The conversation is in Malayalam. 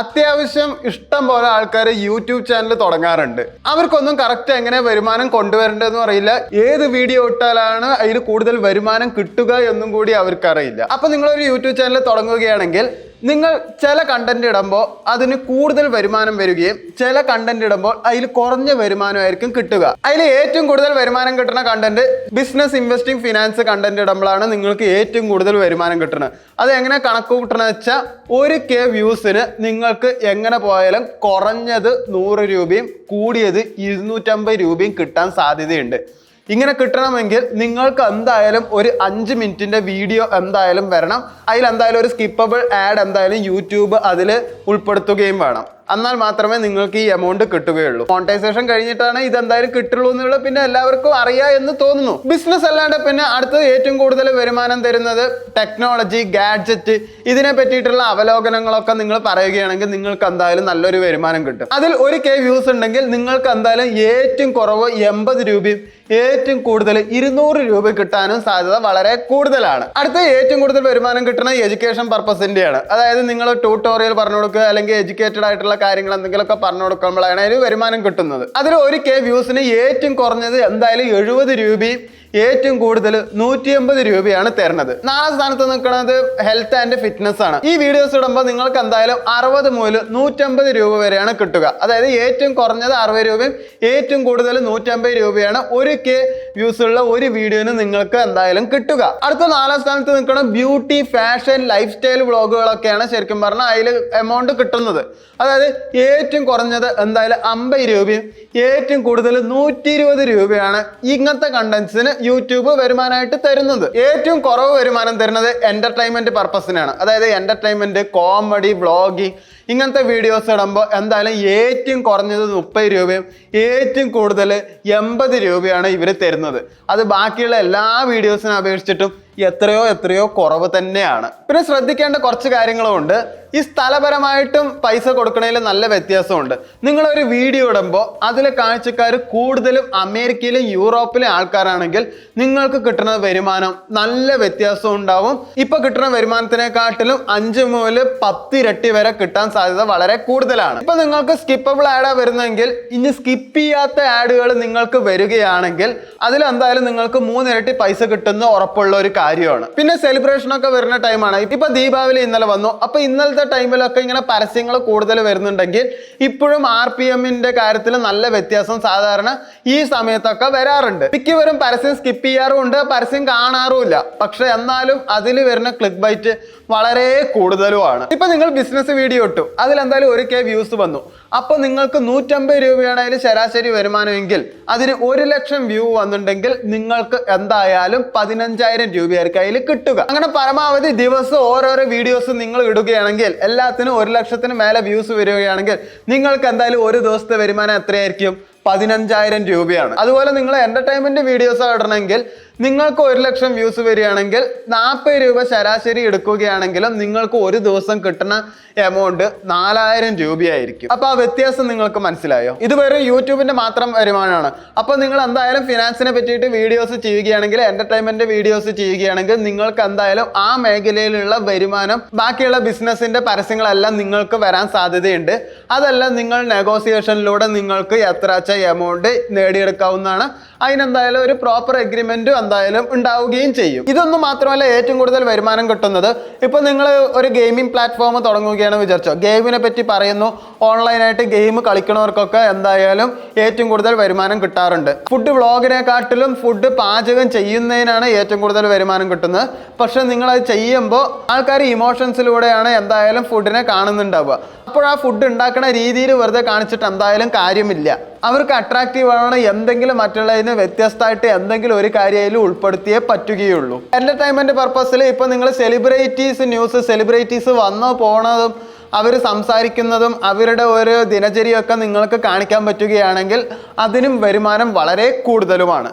അത്യാവശ്യം ഇഷ്ടം പോലെ ആൾക്കാർ യൂട്യൂബ് ചാനൽ തുടങ്ങാറുണ്ട്. അവർക്കൊന്നും കറക്റ്റ് എങ്ങനെ വരുമാനം കൊണ്ടുവരേണ്ടതെന്ന് അറിയില്ല. ഏത് വീഡിയോ ഇട്ടാലാണ് അതിൽ കൂടുതൽ വരുമാനം കിട്ടുക എന്നും കൂടി അവർക്കറിയില്ല. അപ്പൊ നിങ്ങളൊരു യൂട്യൂബ് ചാനൽ തുടങ്ങുകയാണെങ്കിൽ നിങ്ങൾ ചില കണ്ടന്റ് ഇടുമ്പോൾ അതിന് കൂടുതൽ വരുമാനം വരികയും ചില കണ്ടന്റ് ഇടുമ്പോൾ അതിൽ കുറഞ്ഞ വരുമാനമായിരിക്കും കിട്ടുക. അതിൽ ഏറ്റവും കൂടുതൽ വരുമാനം കിട്ടുന്ന content business investing finance content ഇടുമ്പോഴാണ് നിങ്ങൾക്ക് ഏറ്റവും കൂടുതൽ വരുമാനം കിട്ടുന്നത്. അത് എങ്ങനെ കണക്ക് കൂട്ടണമെന്ന് വെച്ചാൽ ഒരു കെ വ്യൂസിന് നിങ്ങൾക്ക് എങ്ങനെ പോയാലും കുറഞ്ഞത് നൂറ് രൂപയും കൂടിയത് ഇരുന്നൂറ്റമ്പത് രൂപയും കിട്ടാൻ സാധ്യതയുണ്ട്. ഇങ്ങനെ കിട്ടണമെങ്കിൽ നിങ്ങൾക്ക് എന്തായാലും ഒരു അഞ്ച് മിനിറ്റിന്റെ വീഡിയോ എന്തായാലും വരണം. അതിൽ എന്തായാലും ഒരു സ്കിപ്പബിൾ ആഡ് എന്തായാലും യൂട്യൂബ് അതിൽ ഉൾപ്പെടുത്തുകയും വേണം. എന്നാൽ മാത്രമേ നിങ്ങൾക്ക് ഈ എമൗണ്ട് കിട്ടുകയുള്ളൂ. മോണിറ്റൈസേഷൻ കഴിഞ്ഞിട്ടാണ് ഇത് എന്തായാലും കിട്ടുള്ളൂ എന്നുള്ളത് പിന്നെ എല്ലാവർക്കും അറിയാം എന്ന് തോന്നുന്നു. ബിസിനസ് അല്ലാണ്ട് പിന്നെ അടുത്തത് ഏറ്റവും കൂടുതൽ വരുമാനം തരുന്നത് ടെക്നോളജി ഗാഡ്ജറ്റ് ഇതിനെ പറ്റിയിട്ടുള്ള അവലോകനങ്ങളൊക്കെ നിങ്ങൾ പറയുകയാണെങ്കിൽ നിങ്ങൾക്ക് എന്തായാലും നല്ലൊരു വരുമാനം കിട്ടും. അതിൽ ഒരു കെ വ്യൂസ് ഉണ്ടെങ്കിൽ നിങ്ങൾക്ക് എന്തായാലും ഏറ്റവും കുറവ് എൺപത് രൂപയും ഏറ്റവും കൂടുതൽ ഇരുന്നൂറ് രൂപ കിട്ടാനും സാധ്യത വളരെ കൂടുതലാണ്. അടുത്ത ഏറ്റവും കൂടുതൽ വരുമാനം കിട്ടുന്നത് എഡ്യൂക്കേഷൻ പർപ്പസിന്റെയാണ് അതായത് നിങ്ങൾ ട്യൂട്ടോറിയൽ പറഞ്ഞു കൊടുക്കുക അല്ലെങ്കിൽ എഡ്യൂക്കേറ്റഡ് ആയിട്ടുള്ള കാര്യങ്ങൾ എന്തെങ്കിലുമൊക്കെ പറഞ്ഞു കൊടുക്കുമ്പോഴാണ് അതിന് വരുമാനം കിട്ടുന്നത്. അതിൽ ഒരു കെ വ്യൂസിന് ഏറ്റവും കുറഞ്ഞത് എന്തായാലും എഴുപത് രൂപയും ഏറ്റവും കൂടുതൽ നൂറ്റി അമ്പത് രൂപയാണ് തരുന്നത്. നാലാം സ്ഥാനത്ത് നിൽക്കുന്നത് ഹെൽത്ത് ആൻഡ് ഫിറ്റ്നസ് ആണ്. ഈ വീഡിയോസ് ഇടുമ്പോൾ നിങ്ങൾക്ക് എന്തായാലും അറുപത് മുതൽ നൂറ്റമ്പത് രൂപ വരെയാണ് കിട്ടുക. അതായത് ഏറ്റവും കുറഞ്ഞത് അറുപത് രൂപയും ഏറ്റവും കൂടുതൽ നൂറ്റമ്പത് രൂപയാണ് ഒരു കെ വ്യൂസ് ഉള്ള ഒരു വീഡിയോന് നിങ്ങൾക്ക് എന്തായാലും കിട്ടുക. അടുത്ത നാലാം സ്ഥാനത്ത് നിൽക്കുന്ന ബ്യൂട്ടി ഫാഷൻ ലൈഫ് സ്റ്റൈൽ വ്ളോഗുകളൊക്കെയാണ് ശരിക്കും പറഞ്ഞാൽ അതിൽ എമൗണ്ട് കിട്ടുന്നത്. അതായത് ഏറ്റവും കുറഞ്ഞത് എന്തായാലും അമ്പത് രൂപയും ഏറ്റവും കൂടുതൽ നൂറ്റി ഇരുപത് രൂപയാണ് ഇങ്ങനത്തെ കണ്ടന്റ്സിന് യൂട്യൂബ് വരുമാനമായിട്ട് തരുന്നത്. ഏറ്റവും കുറവ് വരുമാനം തരുന്നത് എന്റർടൈൻമെന്റ് പർപ്പസിനാണ് അതായത് എന്റർടൈൻമെന്റ് കോമഡി വ്ളോഗിങ് ഇങ്ങനത്തെ വീഡിയോസ് ഇടുമ്പോൾ എന്തായാലും ഏറ്റവും കുറഞ്ഞത് മുപ്പത് രൂപയും ഏറ്റവും കൂടുതൽ എൺപത് രൂപയാണ് ഇവർ തരുന്നത്. അത് ബാക്കിയുള്ള എല്ലാ വീഡിയോസിനെ അപേക്ഷിച്ചിട്ടും എത്രയോ എത്രയോ കുറവ് തന്നെയാണ്. പിന്നെ ശ്രദ്ധിക്കേണ്ട കുറച്ച് കാര്യങ്ങളുമുണ്ട്. ഈ സ്ഥലപരമായിട്ടും പൈസ കൊടുക്കണതിൽ നല്ല വ്യത്യാസമുണ്ട്. നിങ്ങളൊരു വീഡിയോ ഇടുമ്പോൾ അതിലെ കാഴ്ചക്കാർ കൂടുതലും അമേരിക്കയിലും യൂറോപ്പിലെ ആൾക്കാരാണെങ്കിൽ നിങ്ങൾക്ക് കിട്ടുന്ന വരുമാനം നല്ല വ്യത്യാസം ഉണ്ടാവും. ഇപ്പൊ കിട്ടുന്ന വരുമാനത്തിനെക്കാട്ടിലും അഞ്ച് മുതൽ പത്തിരട്ടി വരെ കിട്ടാൻ സാധ്യത വളരെ കൂടുതലാണ്. ഇപ്പൊ നിങ്ങൾക്ക് സ്കിപ്പബിൾ ആഡാ വരുന്നെങ്കിൽ ഇനി സ്കിപ്പ് ചെയ്യാത്ത ആഡുകൾ നിങ്ങൾക്ക് വരികയാണെങ്കിൽ അതിലെന്തായാലും നിങ്ങൾക്ക് മൂന്നിരട്ടി പൈസ കിട്ടുന്ന ഉറപ്പുള്ള ഒരു കാര്യമാണ്. പിന്നെ സെലിബ്രേഷൻ ഒക്കെ വരുന്ന ടൈമാണ് ഇപ്പൊ ദീപാവലി ഇന്നലെ വന്നു. അപ്പൊ ഇന്നലത്തെ ടൈമിലൊക്കെ ഇങ്ങനെ പരസ്യങ്ങൾ കൂടുതൽ വരുന്നുണ്ടെങ്കിൽ ഇപ്പോഴും ആർ പി എമ്മിന്റെ കാര്യത്തിൽ നല്ല വ്യത്യാസം സാധാരണ ഈ സമയത്തൊക്കെ വരാറുണ്ട്. മിക്കവരും പരസ്യം സ്കിപ്പ് ചെയ്യാറുമുണ്ട്. പരസ്യം കാണാറുമില്ല. പക്ഷെ എന്നാലും അതിൽ വരുന്ന ക്ലിക്ക് ബൈറ്റ് വളരെ കൂടുതലുമാണ്. ഇപ്പൊ നിങ്ങൾ ബിസിനസ് വീഡിയോ ഇട്ടു. അതിൽ എന്തായാലും ഒരു കെ വ്യൂസ് വന്നു. അപ്പൊ നിങ്ങൾക്ക് നൂറ്റമ്പത് രൂപയാണ് അതിൽ ശരാശരി വരുമാനമെങ്കിൽ അതിന് ഒരു ലക്ഷം വ്യൂ വന്നിട്ടുണ്ടെങ്കിൽ നിങ്ങൾക്ക് എന്തായാലും പതിനഞ്ചായിരം രൂപയായിരിക്കും അതിൽ കിട്ടുക. അങ്ങനെ പരമാവധി ദിവസം ഓരോരോ വീഡിയോസ് നിങ്ങൾ ഇടുകയാണെങ്കിൽ എല്ലാത്തിനും ഒരു ലക്ഷത്തിന് മേലെ വ്യൂസ് വരികയാണെങ്കിൽ നിങ്ങൾക്ക് എന്തായാലും ഒരു ദിവസത്തെ വരുമാനം എത്രയായിരിക്കും? പതിനഞ്ചായിരം രൂപയാണ്. അതുപോലെ നിങ്ങൾ എന്റർടൈൻമെന്റ് വീഡിയോസ് ഇടണമെങ്കിൽ നിങ്ങൾക്ക് ഒരു ലക്ഷം വ്യൂസ് വരികയാണെങ്കിൽ നാൽപ്പത് രൂപ ശരാശരി എടുക്കുകയാണെങ്കിലും നിങ്ങൾക്ക് ഒരു ദിവസം കിട്ടുന്ന എമൗണ്ട് നാലായിരം രൂപയായിരിക്കും. അപ്പോൾ ആ വ്യത്യാസം നിങ്ങൾക്ക് മനസ്സിലായോ? ഇത് വെറും യൂട്യൂബിന്റെ മാത്രം വരുമാനമാണ്. അപ്പോൾ നിങ്ങൾ എന്തായാലും ഫിനാൻസിനെ പറ്റിയിട്ട് വീഡിയോസ് ചെയ്യുകയാണെങ്കിൽ എന്റർടൈൻമെന്റ് വീഡിയോസ് ചെയ്യുകയാണെങ്കിൽ നിങ്ങൾക്ക് എന്തായാലും ആ മേഖലയിലുള്ള വരുമാനം ബാക്കിയുള്ള ബിസിനസിന്റെ പരസ്യങ്ങളെല്ലാം നിങ്ങൾക്ക് വരാൻ സാധ്യതയുണ്ട്. അതെല്ലാം നിങ്ങൾ നെഗോസിയേഷനിലൂടെ നിങ്ങൾക്ക് എത്ര എമൗണ്ട് നേടിയെടുക്കാവുന്നതാണ്. അതിനെന്തായാലും ഒരു പ്രോപ്പർ എഗ്രിമെന്റും എന്തായാലും ഉണ്ടാവുകയും ചെയ്യും. ഇതൊന്നും മാത്രമല്ല ഏറ്റവും കൂടുതൽ വരുമാനം കിട്ടുന്നത്. ഇപ്പൊ നിങ്ങൾ ഒരു ഗെയിമിംഗ് പ്ലാറ്റ്ഫോം തുടങ്ങുകയാണെന്ന് വിചാരിച്ചോ? ഗെയിമിനെ പറ്റി പറയുന്നു. ഓൺലൈനായിട്ട് ഗെയിം കളിക്കണവർക്കൊക്കെ എന്തായാലും ഏറ്റവും കൂടുതൽ വരുമാനം കിട്ടാറുണ്ട്. ഫുഡ് വ്ളോഗിനെക്കാട്ടിലും ഫുഡ് പാചകം ചെയ്യുന്നതിനാണ് ഏറ്റവും കൂടുതൽ വരുമാനം കിട്ടുന്നത്. പക്ഷെ നിങ്ങൾ അത് ചെയ്യുമ്പോൾ ആൾക്കാർ ഇമോഷൻസിലൂടെയാണ് എന്തായാലും ഫുഡിനെ കാണുന്നുണ്ടാവുക. അപ്പോൾ ആ ഫുഡ് ഉണ്ടാക്കുന്ന രീതിയിൽ വെറുതെ കാണിച്ചിട്ട് എന്തായാലും കാര്യമില്ല. അവർക്ക് അട്രാക്റ്റീവ് ആണ് എന്തെങ്കിലും മറ്റുള്ളതിന് വ്യത്യസ്തമായിട്ട് എന്തെങ്കിലും ഒരു കാര്യമായാലും ഉൾപ്പെടുത്തിയേ പറ്റുകയുള്ളൂ. എന്റർടൈൻമെന്റ് പർപ്പസിൽ ഇപ്പൊ നിങ്ങൾ സെലിബ്രിറ്റീസ് ന്യൂസ് സെലിബ്രിറ്റീസ് വന്നു പോണതും അവർ സംസാരിക്കുന്നതും അവരുടെ ഒരു ദിനചര്യയൊക്കെ നിങ്ങൾക്ക് കാണിക്കാൻ പറ്റുകയാണെങ്കിൽ അതിനും വരുമാനം വളരെ കൂടുതലുമാണ്.